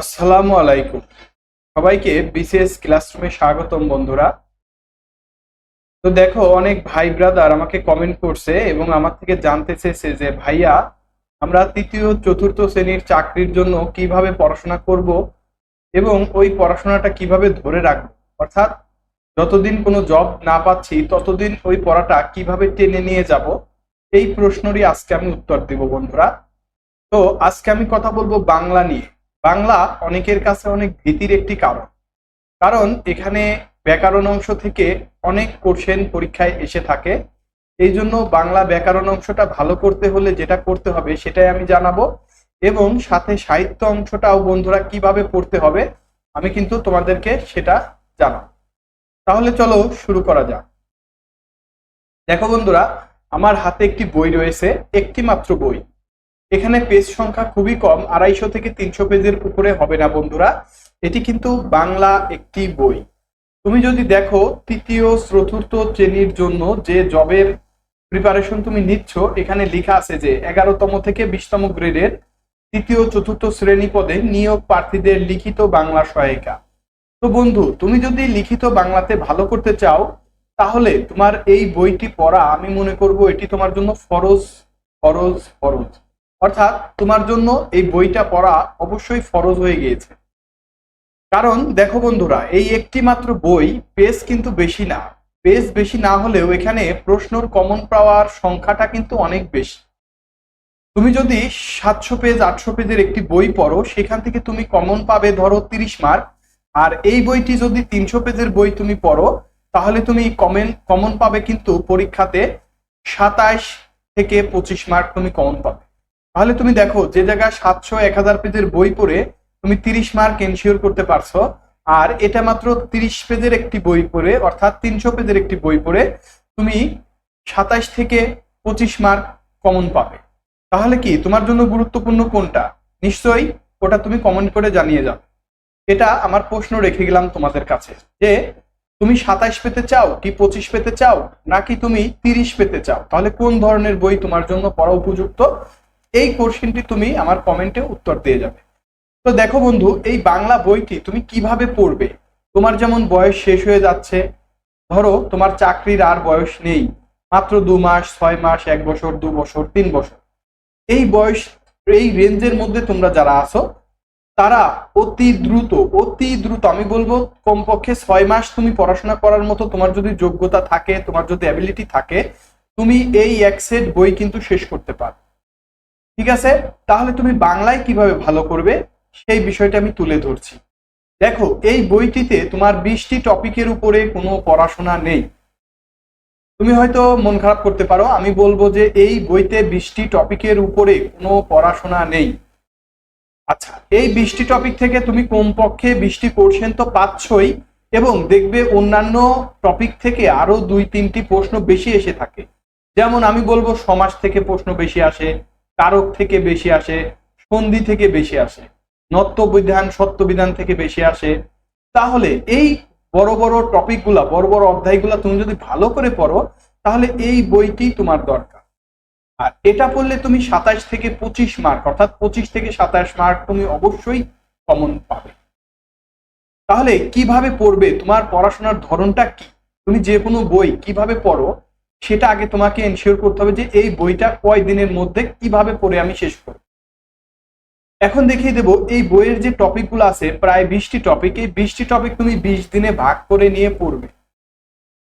আসসালামু আলাইকুম। সবাইকে বিসিএস ক্লাসরুমে স্বাগতম বন্ধুরা। তো দেখো, অনেক ভাই ব্রাদার আমাকে কমেন্ট করছে এবং আমার থেকে জানতে চেয়েছে যে, ভাইয়া, আমরা তৃতীয়, চতুর্থ শ্রেণির চাকরির জন্য কীভাবে পড়াশোনা করব এবং ওই পড়াশোনাটা কীভাবে ধরে রাখব? অর্থাৎ, যতদিন কোনো জব না পাচ্ছি, ততদিন ওই পড়াটা কীভাবে টেনে নিয়ে যাব? এই প্রশ্নেরই আজকে আমি উত্তর দেব বন্ধুরা। তো আজকে আমি কথা বলব বাংলা নিয়ে। বাংলা অনেকের কাছে অনেক ভীতির একটি কারণ। কারণ এখানে ব্যাকরণ অংশ থেকে অনেক কোশ্চেন পরীক্ষায় এসে থাকে। এই জন্য বাংলা ব্যাকরণ অংশটা ভালো করতে হলে যেটা করতে হবে সেটাই আমি জানাব এবং সাথে সাহিত্য অংশটাও বন্ধুরা কীভাবে পড়তে হবে আমি কিন্তু তোমাদেরকে সেটা জানাব। তাহলে চলো শুরু করা যাক। দেখো বন্ধুরা, আমার হাতে একটি বই রয়েছে একটি মাত্র বই। এখানে পেজ সংখ্যা খুবই কম, আড়াইশো থেকে তিনশো পেজের উপরে হবে না বন্ধুরা। এটি কিন্তু বাংলা একটি বই। তুমি যদি দেখো, তৃতীয়, চতুর্থ শ্রেণির জন্য যে জবের প্রিপারেশন তুমি নিচ্ছ, এখানে লেখা আছে যে, এগারোতম থেকে বিশতম গ্রেডের তৃতীয়, চতুর্থ শ্রেণি পদে নিয়োগ প্রার্থীদের লিখিত বাংলা সহায়িকা। তো বন্ধু, তুমি যদি লিখিত বাংলাতে ভালো করতে চাও, তাহলে তোমার এই বইটি পড়া, আমি মনে করব এটি তোমার জন্য ফরজ ফরজ ফরজ। অর্থাৎ তোমার জন্য এই বইটা পড়া অবশ্যই ফরজ হয়ে গিয়েছে। কারণ দেখো বন্ধুরা, এই একটি মাত্র বই পেজ কিন্তু বেশি না। পেজ বেশি না হলেও এখানে প্রশ্নর কমন পাওয়ার সংখ্যাটা কিন্তু অনেক বেশি। তুমি যদি সাতশো পেজ, আটশো পেজের একটি বই পড়ো, সেখান থেকে তুমি কমন পাবে ধরো তিরিশ মার্ক। আর এই বইটি যদি তিনশো পেজের বই তুমি পড়ো, তাহলে তুমি কমেন কমন পাবে কিন্তু পরীক্ষাতে সাতাশ থেকে পঁচিশ মার্ক তুমি কমন পাবে। তাহলে তুমি দেখো, যে জায়গায় সাতশো, এক হাজার পেজের বই পড়ে তুমি তিরিশ মার্ক এনশিওর করতে পারছ। আর এটা মাত্র তিরিশ পেজের একটি বই পড়ে, অর্থাৎ তিনশো পেজের একটি বই পড়ে তুমি সাতাশ থেকে পঁচিশ মার্ক কমন পাবে। তাহলে কি, তোমার জন্য গুরুত্বপূর্ণ কোনটা? নিশ্চয়ই ওটা তুমি কমেন্ট করে জানিয়ে যাও এটা আমার প্রশ্ন রেখে গেলাম তোমাদের কাছে, যে তুমি সাতাশ পেতে চাও কি পঁচিশ পেতে চাও? নাকি তুমি তিরিশ পেতে চাও? তাহলে কোন ধরনের বই তোমার জন্য পড়া উপযুক্ত? এই কোশ্চেনটি তুমি আমার কমেন্টে উত্তর দিয়ে যাবে। তো দেখো বন্ধু, এই বাংলা বইটি তুমি কীভাবে পড়বে? তোমার যেমন বয়স শেষ হয়ে যাচ্ছে, ধরো তোমার চাকরির আর বয়স নেই, মাত্র দু মাস, ছয় মাস, এক বছর, দু বছর, তিন বছর। এই বয়স, এই রেঞ্জের মধ্যে তোমরা যারা আছো, তারা অতি দ্রুত অতি দ্রুত, আমি বলব কমপক্ষে ছয় মাস তুমি পড়াশোনা করার মতো তোমার যদি যোগ্যতা থাকে, তোমার যদি অ্যাবিলিটি থাকে, তুমি এই এক সেট বই কিন্তু শেষ করতে পারো ঠিক আছে? তাহলে তুমি বাংলায় কীভাবে ভালো করবে? সেই বিষয়টা আমি তুলে ধরছি। দেখো, এই বইটিতে তোমার বিশটি টপিকের উপরে কোনো পড়াশোনা নেই। তুমি হয়তো মন খারাপ করতে পারো, আমি বলব যে এই বইতে বিশটি টপিকের উপরে কোনো পড়াশোনা নেই। আচ্ছা এই বিশটি টপিক থেকে তুমি কমপক্ষে বিশটি কোশ্চেন তো পাচ্ছই এবং দেখবে অন্যান্য টপিক থেকে আরও দুই তিনটি প্রশ্ন বেশি এসে থাকে। যেমন আমি বলব সমাজ থেকে প্রশ্ন বেশি আসে কারক থেকে বেশি আসে, সন্ধি থেকে বেশি আসে নত্যবিধান সত্যবিধান থেকে বেশি আসে। তাহলে এই বড় বড় টপিকগুলা, বড় বড় অধ্যায়গুলা তুমি যদি ভালো করে পড়ো, তাহলে এই বইটি তোমার দরকার। আর এটা পড়লে তুমি সাতাশ থেকে পঁচিশ মার্ক, অর্থাৎ পঁচিশ থেকে সাতাশ মার্ক তুমি অবশ্যই কমন পাবে। তাহলে কীভাবে পড়বে, তোমার পড়াশোনার ধরনটা কি? তুমি যে কোনো বই কীভাবে পড়ো সেটা আগে তোমাকে এনশিওর করতে হবে যে এই বইটা কয় দিনের মধ্যে কীভাবে পড়ে আমি শেষ করব। এখন দেখিয়ে দেব, এই বইয়ের যে টপিকগুলো আছে, প্রায় বিশটি টপিক এই বিশটি টপিক তুমি বিশ দিনে ভাগ করে নিয়ে পড়বে।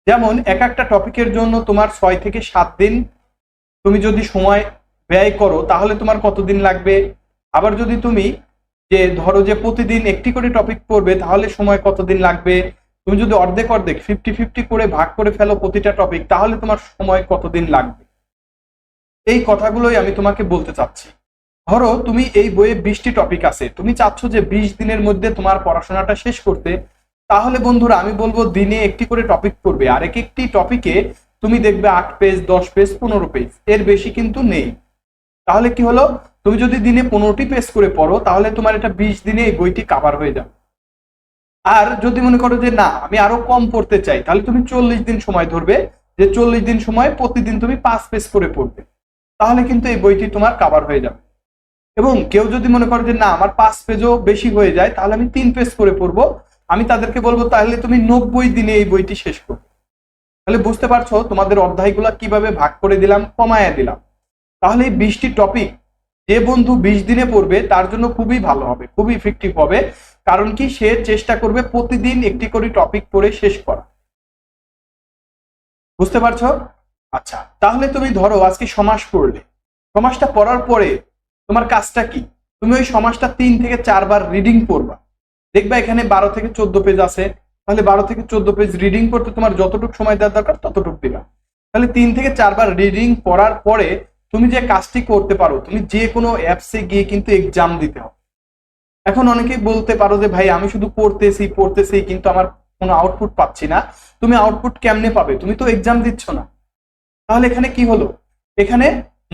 যেমন, এক একটা টপিকের জন্য তোমার ছয় থেকে সাত দিন। তুমি যদি সময় ব্যয় করো, তাহলে তোমার কতদিন লাগবে? আবার যদি তুমি যে ধরো যে প্রতিদিন একটি করে টপিক পড়বে, তাহলে সময় কতদিন লাগবে? তুমি যদি অর্ধেক অর্ধেক ফিফটি ফিফটি করে ভাগ করে ফেলো প্রতিটা টপিক তাহলে তোমার সময় কতদিন লাগবে? এই কথাগুলোই আমি তোমাকে বলতে চাচ্ছি। ধরো তুমি এই বইয়ে বিশটি টপিক আছে, তুমি চাচ্ছ যে বিশ দিনের মধ্যে তোমার পড়াশোনাটা শেষ করতে। তাহলে বন্ধুরা, আমি বলব দিনে একটি করে টপিক পড়বে, আর এক একটি টপিকে তুমি দেখবে আট পেজ দশ পেজ পনেরো পেজ এর বেশি কিন্তু নেই। তাহলে কি হলো? তুমি যদি দিনে পনেরোটি পেজ করে পড়ো, তাহলে তোমার এটা বিশ দিনে এই বইটি কাভার হয়ে যাবে। আর যদি মনে করো যে না, আমি আরও কম পড়তে চাই, তাহলে তুমি চল্লিশ দিন সময় ধরবে। যে চল্লিশ দিন সময় প্রতিদিন তুমি পাঁচ পেজ করে পড়বে। তাহলে কিন্তু এই বইটি তোমার কাভার হয়ে যাবে। এবং কেউ যদি মনে করো যে না, আমার পাঁচ পেজও বেশি হয়ে যায়, তাহলে আমি তিন পেজ করে পড়ব। আমি তাদেরকে বলব, তাহলে তুমি নব্বই দিনে এই বইটি শেষ করো তাহলে বুঝতে পারছ তোমাদের অধ্যায়গুলো কীভাবে ভাগ করে দিলাম, কমায়া দিলাম। তাহলে এই বিশটি টপিক যে বন্ধু বিশ দিনে পড়বে, তার জন্য খুবই ভালো হবে, খুবই ইফেক্টিভ হবে। কারণ কি, সে চেষ্টা করবে প্রতিদিন একটি করে টপিক পড়ে শেষ করা। বুঝতে পারছ? আচ্ছা তাহলে তুমি ধরো আজকে সমাস পড়লে। সমাসটা পড়ার পরে তোমার কাজটা কি? তুমি ওই সমাসটা তিন থেকে চারবার রিডিং পড়বা। দেখবা এখানে বারো থেকে চোদ্দ পেজ আছে। তাহলে বারো থেকে চোদ্দ পেজ রিডিং করতে তোমার যতটুকু সময় দেওয়ার দরকার, ততটুকু দিবা। তাহলে তিন থেকে চারবার রিডিং পড়ার পরে তুমি যে কাজটি করতে পারো, তুমি যে কোনো অ্যাপসে গিয়ে কিন্তু এক্সাম দিতে হবে। এখন অনেকেই বলতে পারো যে, ভাই, আমি শুধু পড়তেছি পড়তেছি, কিন্তু আমার কোনো আউটপুট পাচ্ছি না। তুমি আউটপুট কেমনে পাবে? তুমি তো এক্সাম দিচ্ছ না। তাহলে এখানে কি হলো? এখানে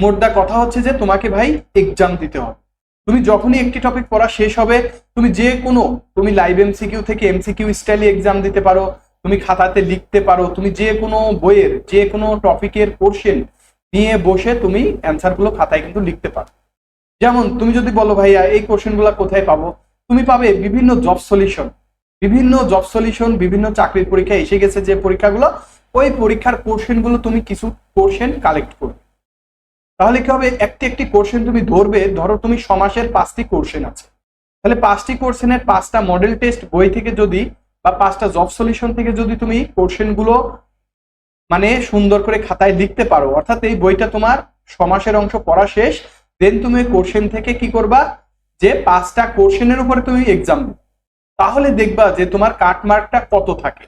মোদ্দা কথা হচ্ছে যে, তোমাকে ভাই এক্সাম দিতে হবে। তুমি যখনই একটি টপিক পড়া শেষ হবে, তুমি যে কোনো, তুমি লাইভ এমসিকিউ থেকে এমসিকিউ স্টাইলে এক্সাম দিতে পারো, তুমি খাতাতে লিখতে পারো, তুমি যে কোনো বইয়ের, যে কোনো টপিকের কোশ্চেন নিয়ে বসে তুমি অ্যান্সারগুলো খাতায় কিন্তু লিখতে পারো। যেমন তুমি যদি বলো, ভাইয়া, এই কোশ্চেনগুলো কোথায় পাবো? তুমি পাবে বিভিন্ন জব সলিউশন বিভিন্ন জব সলিউশন বিভিন্ন চাকরির পরীক্ষা এসে গেছে যে পরীক্ষাগুলো, ওই পরীক্ষার কোশ্চেনগুলো তুমি কিছু কোশ্চেন কালেক্ট করবে। তাহলে কি হবে? একটি একটি কোশ্চেন তুমি ধরবে, ধরো তুমি সমাসের পাঁচটি কোশ্চেন আছে। তাহলে পাঁচটি কোশ্চেনের পাঁচটা মডেল টেস্ট বই থেকে যদি বা পাঁচটা জব সলিউশন থেকে যদি তুমি কোশ্চেনগুলো মানে সুন্দর করে খাতায় লিখতে পারো। অর্থাৎ এই বইটা তোমার সমাসের অংশ পড়া শেষ। দেন তুমি কোশ্চেন থেকে কি করবা? যে পাঁচটা কোশ্চেনের উপরে তুমি এক্সাম তাহলে দেখবা যে তোমার কাট মার্কটা কত থাকে।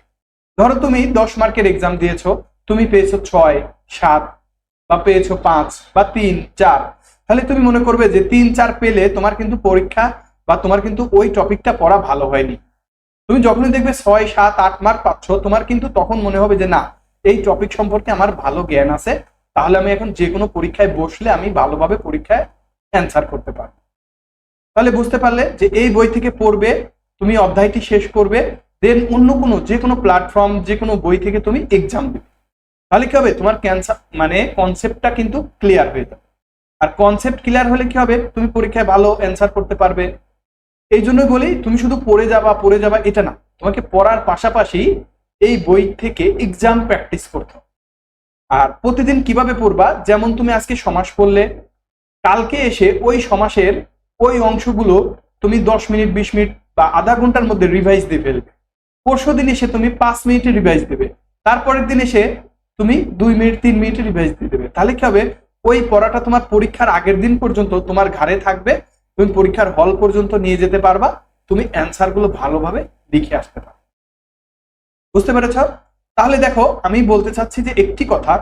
ধরো তুমি দশ মার্কের এক্সাম দিয়েছ। তুমি পেয়েছ ছয়, সাত বা পেয়েছ পাঁচ বা তিন, চার। তাহলে তুমি মনে করবে যে তিন, চার পেলে তোমার কিন্তু পরীক্ষা বা তোমার কিন্তু ওই টপিকটা পড়া ভালো হয়নি। তুমি যখনই দেখবে ছয়, সাত, আট মার্ক পাচ্ছ, তোমার কিন্তু তখন মনে হবে যে না এই টপিক সম্পর্কে আমার ভালো জ্ঞান আছে, তাহলে আমি এখন যে কোনো পরীক্ষায় বসলে আমি ভালোভাবে পরীক্ষায় অ্যান্সার করতে পারব। তাহলে বুঝতে পারলে যে এই বই থেকে পড়বে, তুমি অধ্যায়টি শেষ করবে দেন অন্য কোনো যে কোনো প্ল্যাটফর্ম যে কোনো বই থেকে তুমি এক্সাম দেবে। তাহলে কি হবে? তোমার ক্যান্সার মানে কনসেপ্টটা কিন্তু ক্লিয়ার হয়ে যাবে। আর কনসেপ্ট ক্লিয়ার হলে কি হবে? তুমি পরীক্ষায় ভালো অ্যান্সার করতে পারবে। এই জন্যই বলি, তুমি শুধু পড়ে যাবা পড়ে যাবা, এটা না। তোমাকে পড়ার পাশাপাশি এই বই থেকে এক্সাম প্র্যাকটিস করতে আর প্রতিদিন কীভাবে পড়বা? যেমন তুমি আজকে সমাস পড়লে, কালকে এসে ওই সমাসের ওই অংশগুলো তুমি দশ মিনিট, বিশ মিনিট বা আধা ঘণ্টার মধ্যে রিভাইজ দিয়ে ফেলবে। পরশু দিন এসে তুমি পাঁচ মিনিটে রিভাইজ দেবে। তারপরের দিন এসে তুমি দুই মিনিট, তিন মিনিটে রিভাইজ দিয়ে দেবে। তাহলে কি হবে? ওই পড়াটা তোমার পরীক্ষার আগের দিন পর্যন্ত তোমার ঘাড়ে থাকবে। তুমি পরীক্ষার হল পর্যন্ত নিয়ে যেতে পারবা। তুমি অ্যান্সারগুলো ভালোভাবে লিখে আসতে পারবে। বুঝতে পেরেছ? তাহলে দেখো, আমি বলতে চাচ্ছি যে একটি কথা,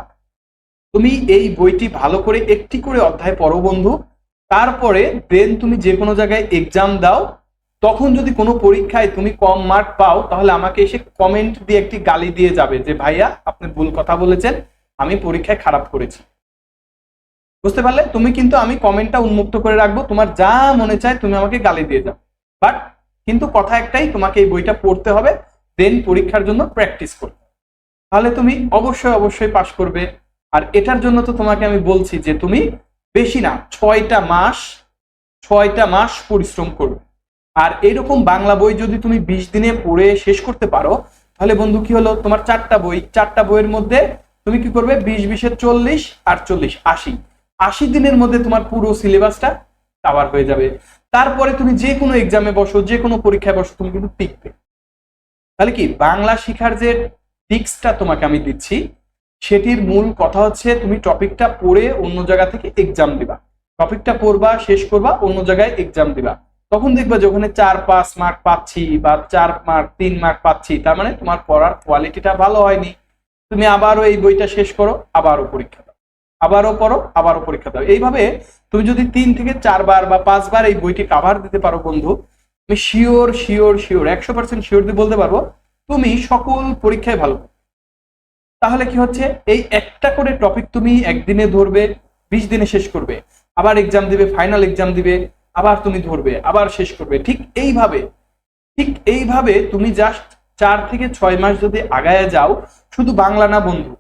তুমি এই বইটি ভালো করে একটি করে অধ্যায় পড়ো বন্ধু, তারপরে দেন তুমি যে কোনো জায়গায় এক্সাম দাও, তখন যদি কোনো পরীক্ষায় তুমি কম মার্ক পাও, তাহলে আমাকে এসে কমেন্ট দিয়ে একটি গালি দিয়ে যাবে যে, ভাইয়া, আপনি ভুল কথা বলেছেন, আমি পরীক্ষায় খারাপ করেছি। বুঝতে পারলে? তুমি কিন্তু আমি কমেন্টটা উন্মুক্ত করে রাখব, তোমার যা মনে চায় তুমি আমাকে গালি দিয়ে যাও। বাট কিন্তু কথা একটাই, তোমাকে এই বইটা পড়তে হবে। দেন পরীক্ষার জন্য প্র্যাকটিস করবে। তাহলে তুমি অবশ্যই অবশ্যই পাশ করবে। আর এটার জন্য তো তোমাকে আমি বলছি যে তুমি বেশি না, ছয়টা মাস ছয়টা মাস পরিশ্রম করবে। আর এরকম বাংলা বই যদি তুমি বিশ দিনে পড়ে শেষ করতে পারো, তাহলে বন্ধু কি হলো? তোমার চারটা বই, চারটা বইয়ের মধ্যে তুমি কি করবে? বিশ, বিশে চল্লিশ আটচল্লিশ আশি। আশি দিনের মধ্যে তোমার পুরো সিলেবাসটা কাভার হয়ে যাবে। তারপরে তুমি যে কোনো এক্সামে বসো যে কোনো পরীক্ষায় বসো, তুমি কিন্তু টিকবে। তাহলে কি বাংলা শিখার যে টিক্সটা তোমাকে আমি দিচ্ছি, সেটির মূল কথা হচ্ছে তুমি টপিকটা পড়ে অন্য জায়গা থেকে এক্সাম দিবা। টপিকটা পড়বা, শেষ করবা, অন্য জায়গায় এক্সাম দিবা। তখন দেখবা যে ওখানে চার পাঁচ মার্ক পাচ্ছি বা চার মার্ক তিন মার্ক পাচ্ছি, তার মানে তোমার পড়ার কোয়ালিটিটা ভালো হয়নি। তুমি আবারও এই বইটা শেষ করো, আবারও পরীক্ষা দাও। আবারও পড়ো, আবারও পরীক্ষা দাও। এইভাবে তুমি যদি তিন থেকে চারবার বা পাঁচবার এই বইটি কাভার দিতে পারো বন্ধু আমি শিওর শিওর শিওর একশো পার্সেন্ট শিওর দিয়ে বলতে পারব, তুমি সকল পরীক্ষায় ভালো। তাহলে কি হচ্ছে? এই একটা করে টপিক তুমি একদিনে ধরবে, বিশ দিনে শেষ করবে। আবার এক্সাম দিবে ফাইনাল এক্সাম দিবে, আবার তুমি ধরবে, আবার শেষ করবে। ঠিক এইভাবে ঠিক এইভাবে তুমি জাস্ট চার থেকে ছয় মাস যদি আগায় যাও, শুধু বাংলা না বন্ধু,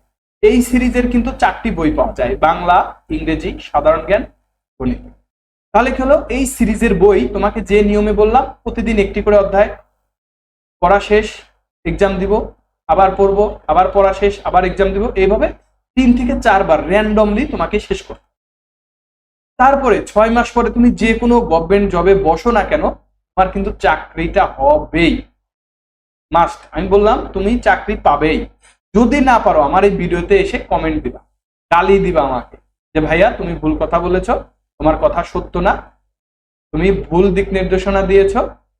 এই সিরিজের কিন্তু চারটি বই পাওয়া যায়। বাংলা, ইংরেজি, সাধারণ জ্ঞান, গণিত। তাহলে কি হলো? এই সিরিজের বই তোমাকে যে নিয়মে বললাম, প্রতিদিন একটি করে অধ্যায় পড়া শেষ এক্সাম দিব, আবার পড়ব, আবার পড়া শেষ, আবার এক্সাম দিব। এইভাবে তিন থেকে চারবার র্যান্ডমলি তোমাকে শেষ করতে তারপরে ছয় মাস পরে তুমি যে কোনো গভর্নমেন্ট জবে বসো না কেন, তোমার কিন্তু চাকরিটা হবেই। মাস্ট আমি বললাম, তুমি চাকরি পাবেই। যদি না পারো, আমার এই ভিডিওতে এসে কমেন্ট দিবা। গালি দিবা আমাকে যে, ভাইয়া, তুমি ভুল কথা বলেছ। তোমার কথা সত্য না। তুমি ভুল দিক নির্দেশনা দিয়েছ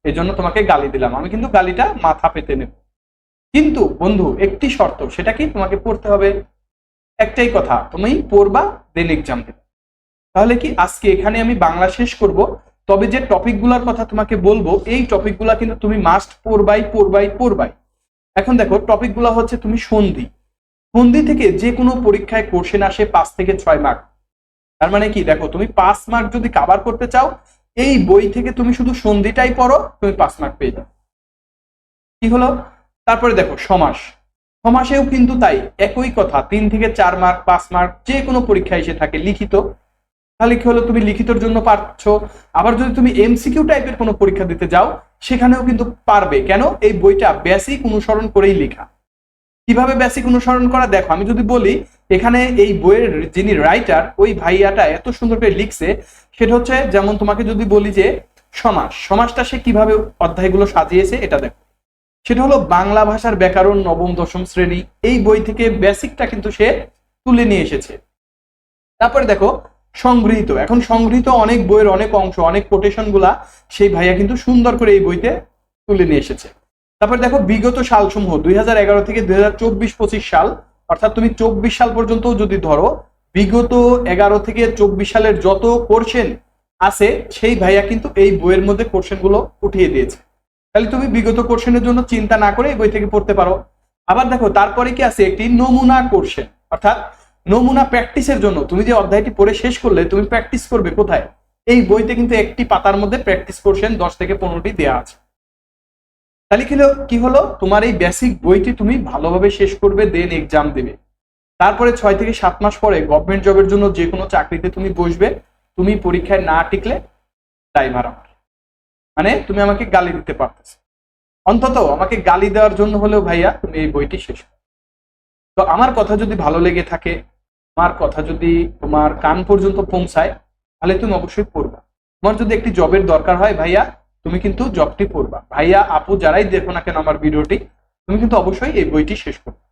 এই জন্য তোমাকে গালি দিলাম। আমি কিন্তু গালিটা মাথা পেতে নেব। কিন্তু বন্ধু, একটি শর্ত, সেটা কি তোমাকে পড়তে হবে? একটাই কথা, তুমি পড়বা দেন এক্সাম দেবে। তাহলে কি আজকে এখানে আমি বাংলা শেষ করব? তবে যে টপিকগুলোর কথা তোমাকে বলব, এই টপিকগুলা কিন্তু তুমি মাস্ট পড়বাই পড়বাই পড়বাই। এখন দেখো, টপিকগুলো হচ্ছে তুমি সন্ধি। সন্ধি থেকে যে কোনো পরীক্ষায় কোশ্চেন আসে পাঁচ থেকে ছয় মার্ক তার মানে কি? দেখো, তুমি পাঁচ মার্ক যদি কাভার করতে চাও, এই বই থেকে তুমি শুধু সন্ধিটাই পড়ো, তুমি পাঁচ মার্ক পেয়ে যাবে। কি হলো? তারপরে দেখো, সমাস। সমাসেও কিন্তু তাই, একই কথা, তিন থেকে চার মার্ক পাঁচ মার্ক যে কোনো পরীক্ষা এসে থাকে লিখিত। তাহলে কি হলো? তুমি লিখিতর জন্য পারছ। আবার যদি তুমি এমসিকিউ টাইপের কোনো পরীক্ষা দিতে যাও, সেখানেও কিন্তু পারবে। কেন? এই বইটা বেসিক অনুসরণ করেই লেখা। কীভাবে বেসিক অনুসরণ করা? দেখো, আমি যদি বলি, এখানে এই বইয়ের যিনি রাইটার ওই ভাইয়াটা এত সুন্দর করে লিখছে, সেটা হচ্ছে যেমন তোমাকে যদি বলি যে সমাজ সমাজটা সে কীভাবে অধ্যায়গুলো সাজিয়েছে, এটা দেখো। সেটা হলো বাংলা ভাষার ব্যাকরণ নবম, দশম শ্রেণি, এই বই থেকে বেসিকটা কিন্তু সে তুলে নিয়ে এসেছে। তারপরে দেখো, সংগৃহীত। এখন সংগৃহীত অনেক বইয়ের অনেক অংশ, অনেক কোটেশনগুলা সেই ভাইয়া কিন্তু সুন্দর করে এই বইতে তুলে নিয়ে এসেছে। তারপর দেখো বিগত সাল সালসমূহ, দুই হাজার এগারো থেকে দুই হাজার চব্বিশ পঁচিশ সাল, অর্থাৎ তুমি চব্বিশ সাল পর্যন্ত যদি ধরো, বিগত এগারো থেকে চব্বিশ সালের যত কোর্সেন আছে, সেই ভাইয়া কিন্তু এই বইয়ের মধ্যে কোর্সেনগুলো উঠিয়ে দিয়েছে। তাহলে তুমি বিগত কোর্সেনের জন্য চিন্তা না করে এই বই থেকে পড়তে পারো। আবার দেখো, তারপরে কি আছে? একটি নমুনা কোর্সেন অর্থাৎ নমুনা প্র্যাকটিসের জন্য। তুমি যে অধ্যায়টি পড়ে শেষ করলে, তুমি প্র্যাকটিস করবে কোথায়? এই বইতে কিন্তু একটি পাতার মধ্যে প্র্যাকটিস কোর্সেন দশ থেকে পনেরোটি দেওয়া আছে। তাহলে কি কি হলো? তোমার এই বেসিক বইটি তুমি ভালোভাবে শেষ করবে দেন এক্সাম দেবে। তারপরে ছয় থেকে সাত মাস পরে গভর্নমেন্ট জবের জন্য যে কোনো চাকরিতে তুমি বসবে, তুমি পরীক্ষায় না টিকলে ড্রাইভার আমার মানে তুমি আমাকে গালি দিতে পারতেছো। অন্তত আমাকে গালি দেওয়ার জন্য হলেও ভাইয়া তুমি এই বইটি শেষ তো আমার কথা যদি ভালো লেগে থাকে, আমার কথা যদি তোমার কান পর্যন্ত পৌঁছায়, তাহলে তুমি অবশ্যই পড়বা। তোমার যদি একটি জবের দরকার হয় ভাইয়া তুমি কিন্তু জবটি পড়বা ভাইয়া, আপু যারাই দেখো না কেন আমার ভিডিওটি তুমি কিন্তু অবশ্যই এই বইটি শেষ করবে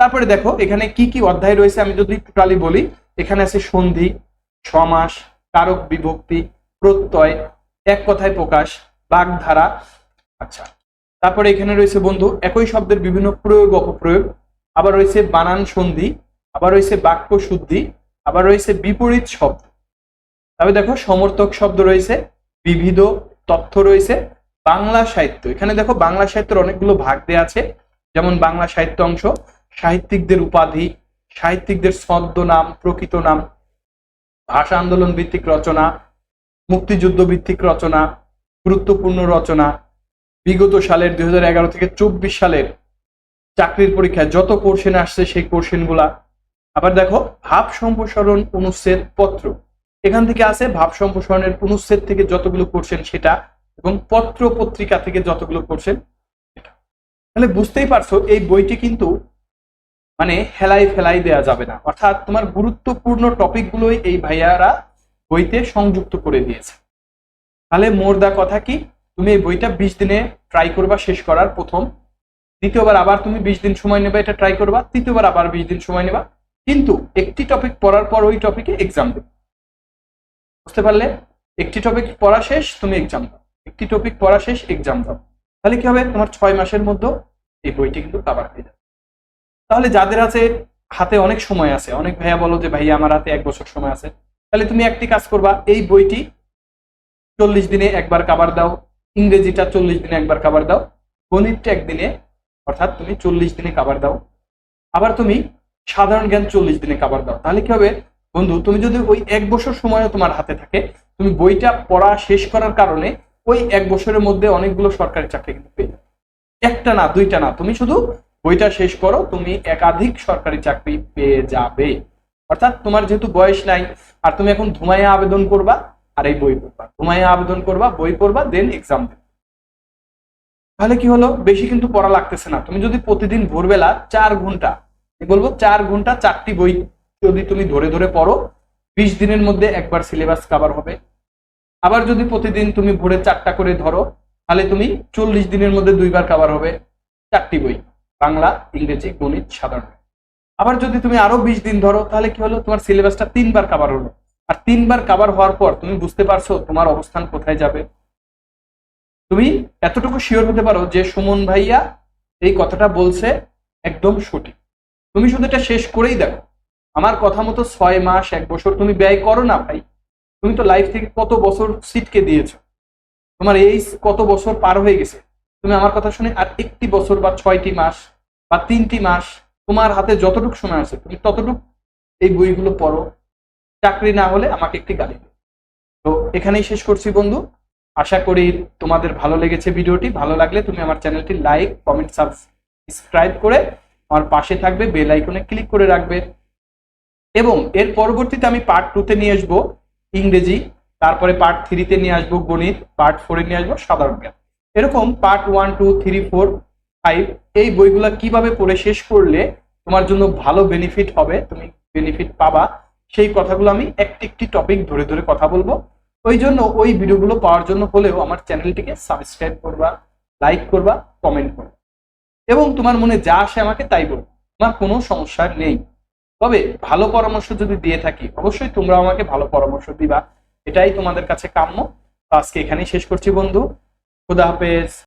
তারপরে দেখো, এখানে কি কি অধ্যায় রয়েছে আমি যদি টোটালি বলি। এখানে আছে সন্ধি সমাস কারক বিভক্তি, প্রত্যয়, এক কথায় প্রকাশ, বাগধারা। আচ্ছা তারপরে এখানে রয়েছে বন্ধু, একই শব্দের বিভিন্ন প্রয়োগ, অপপ্রয়োগ। আবার রয়েছে বানান সন্ধি, আবার রয়েছে বাক্য শুদ্ধি, আবার রয়েছে বিপরীত শব্দ। তবে দেখো, সমর্থক শব্দ রয়েছে, বিবিধ তথ্য রয়েছে, বাংলা সাহিত্য। এখানে দেখো, বাংলা সাহিত্যের অনেকগুলো ভাগ দেওয়া আছে। যেমন বাংলা সাহিত্য অংশ, সাহিত্যিকদের উপাধি, সাহিত্যিকদের ছদ্ম নাম, প্রকৃত নাম, ভাষা আন্দোলন ভিত্তিক রচনা, মুক্তিযুদ্ধ ভিত্তিক রচনা, গুরুত্বপূর্ণ রচনা। বিগত সালের দুই হাজার এগারো থেকে চব্বিশ সালের চাকরির পরীক্ষায় যত কোর্সেন আসছে সেই কোর্সেনগুলা আবার দেখো, ভাব সম্প্রসারণ অনুচ্ছেদ পত্র। এখান থেকে আছে ভাব সম্প্রসারণের অনুচ্ছেদ থেকে যতগুলো কোর্সেন সেটা এবং পত্র পত্রিকা থেকে যতগুলো কোর্সেন সেটা। তাহলে বুঝতেই পারছ, এই বইটি কিন্তু মানে হেলাই ফেলাই দেয়া যাবে না। অর্থাৎ তোমার গুরুত্বপূর্ণ টপিকগুলোই এই ভাইয়ারা বইতে সংযুক্ত করে দিয়েছে। তাহলে মোর দা কথা কি, তুমি এই বইটা বিশ দিনে ট্রাই করবা, শেষ করার প্রথম। দ্বিতীয়বার আবার তুমি বিশ দিন সময় নেবে, এটা ট্রাই করবা। তৃতীয়বার আবার বিশ দিন সময় নেবা। কিন্তু একটি টপিক পড়ার পর ওই টপিকে এক্সাম দেবে। বুঝতে পারলে? একটি টপিক পড়া শেষ, তুমি এক্সাম দাও। একটি টপিক পড়া শেষ এক্সাম দাও। তাহলে কি হবে? তোমার ছয় মাসের মধ্যে এই বইটি কিন্তু কাবার হয়ে যাবে। তাহলে যাদের আছে, হাতে অনেক সময় আছে, অনেক ভাইয়া বলো যে, ভাইয়া, আমার হাতে এক বছর সময় আছে। তাহলে তুমি একটি কাজ করবা, এই বইটি চল্লিশ দিনে একবার কাবার দাও, ইংরেজিটা চল্লিশ দিনে একবার কাবার দাও, গণিতটা একদিনে, অর্থাৎ তুমি চল্লিশ দিনে কাবার দাও। আবার তুমি সাধারণ জ্ঞান চল্লিশ দিনে কাবার দাও। তাহলে কি হবে? বন্ধু, তুমি যদি ওই এক বছর সময়ও তোমার হাতে থাকে, তুমি বইটা পড়া শেষ করার কারণে ওই এক বছরের মধ্যে অনেকগুলো সরকারি চাকরি কিন্তু পেয়ে যাবে। একটা না, দুইটা না, তুমি শুধু বইটা শেষ করো, তুমি একাধিক সরকারি চাকরি পেয়ে যাবে। অর্থাৎ তোমার যেহেতু বয়স নাই, আর তুমি এখন ধুমাইয়া আবেদন করবা, আর এই বই পড়বা। ঘুমাইয়া আবেদন করবা, বই পড়বা দেন এক্সাম দেবে। তাহলে কি হলো? বেশি কিন্তু পড়া লাগতেছে না। তুমি যদি প্রতিদিন ভোরবেলা চার ঘণ্টা বলব? চার ঘণ্টা চারটি বই যদি তুমি ধরে ধরে পড়ো, বিশ দিনের মধ্যে একবার সিলেবাস কভার হবে। আবার যদি প্রতিদিন তুমি ভোরে চারটা করে ধরো, তাহলে তুমি চল্লিশ দিনের মধ্যে দুইবার কভার হবে চারটি বই, বাংলা, ইংরেজি, গণিত, সাধারণ। আবার যদি তুমি আরও বিশ দিন ধরো, তাহলে কি হলো? তোমার সিলেবাসটা তিনবার কভার হলো। আর তিনবার কভার হওয়ার পর তুমি বুঝতে পারছ তোমার অবস্থান কোথায় যাবে। তুমি এতটুকু শিওর হতে পারো যে সুমন ভাইয়া এই কথাটা বলছে একদম সঠিক। তুমি শুধু এটা শেষ করেই দেখো। আমার কথা মতো ছয় মাস, এক বছর তুমি ব্যয় করো না ভাই। তুমি তো লাইফ থেকে কত বছর সিটকে দিয়েছ? তোমার এই কত বছর পার হয়ে গেছে? তুমি আমার কথা শুনে আর একটি বছর বা ছয়টি মাস বা তিনটি মাস তোমার হাতে যতটুকু সময় আছে, তুমি ততটুকু এই বইগুলো পড়ো। চাকরি না হলে আমাকে একটি গালি তো এখানেই শেষ করছি বন্ধু। আশা করি তোমাদের ভালো লেগেছে ভিডিওটি। ভালো লাগলে তুমি আমার চ্যানেলটি লাইক কমেন্ট সাবস্ক্রাইব করে আমার পাশে থাকবে বেল আইকনে ক্লিক করে রাখবে। এবং এর পরবর্তীতে আমি পার্ট টুতে নিয়ে আসব ইংরেজি, তারপরে পার্ট থ্রিতে নিয়ে আসব গণিত পার্ট ফোরে নিয়ে আসব সাধারণ জ্ঞান। এরকম part one two three four five এই বইগুলা কীভাবে পড়ে শেষ করলে তোমার জন্য ভালো বেনিফিট হবে, তুমি বেনিফিট পাবা, সেই কথাগুলো আমি একটি একটি টপিক ধরে ধরে কথা বলব। ওই জন্য ওই ভিডিওগুলো পাওয়ার জন্য হলেও আমার চ্যানেলটিকে সাবস্ক্রাইব করবা লাইক করবা কমেন্ট করবা। এবং তোমার মনে যা আসে আমাকে তাই বলব আমার কোনো সমস্যা নেই। তবে ভালো পরামর্শ যদি দিয়ে থাকি, অবশ্যই তোমরা আমাকে ভালো পরামর্শ দিবা। এটাই তোমাদের কাছে কাম্য। আজকে এখানেই শেষ করছি বন্ধু। খুদা হাফেজ।